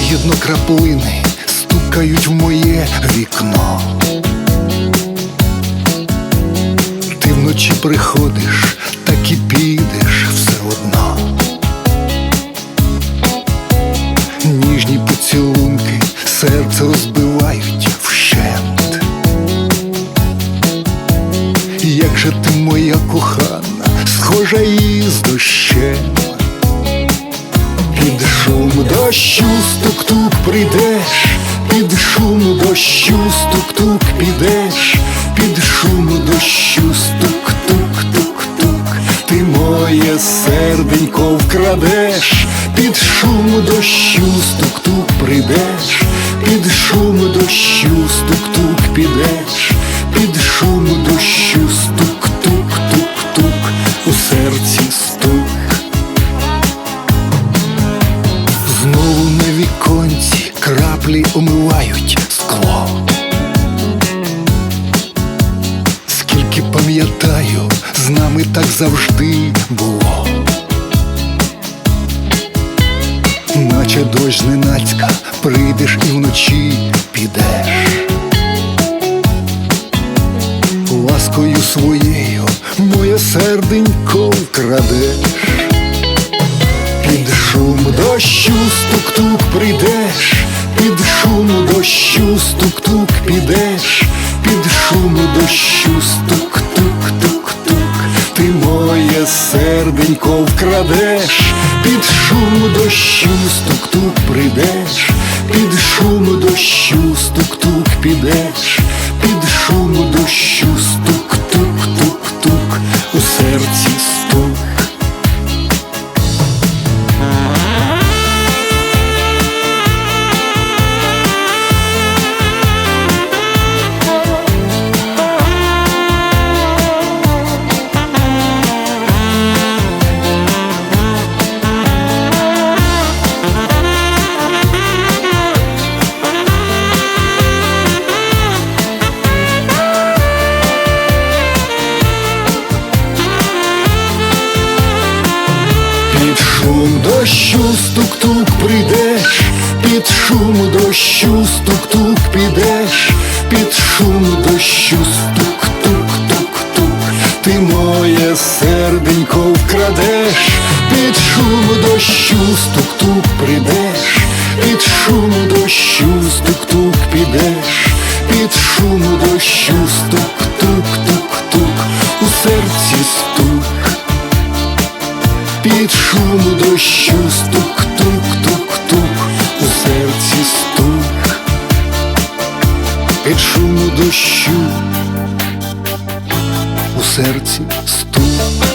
Лагідно краплини стукають в моє вікно. Ти вночі приходиш, так і підеш все одно. Ніжні поцілунки серце розбивають вщент. Як же ти моя кохана, схожа із дощем. Під шум дощу стук-тук прийдеш, під шум дощу стук-тук підеш, під шум дощу стук-тук-тук-тук, ти моє серденько вкрадеш, під шум дощу стук-тук прийдеш, під шум дощу стук-тук підеш, краплі омивають скло. Скільки пам'ятаю, з нами так завжди було. Наче дощ зненацька, прийдеш і вночі підеш. Ласкою своєю моє серденько вкрадеш. Під шум дощу стук-тук прийдеш, дощу стук-тук підеш, під шум дощу стук-тук-тук-тук, ти моє серденько вкрадеш, під шум дощу стук-тук прийдеш, під шум дощу стук-тук підеш, під шум дощу стук-тук-тук-тук, шум дощу стук-тук прийдеш, під шум дощу стук-тук підеш, під шум дощу стук-тук-тук-тук, ти моє серденько вкрадеш, під шум дощу стук-тук прийдеш, під шум дощу стук-тук підеш, під шум дощу стук-тук-тук-тук, Під шум дощу стук-тук-тук-тук, у серці стук, під шум дощу, у серці стук.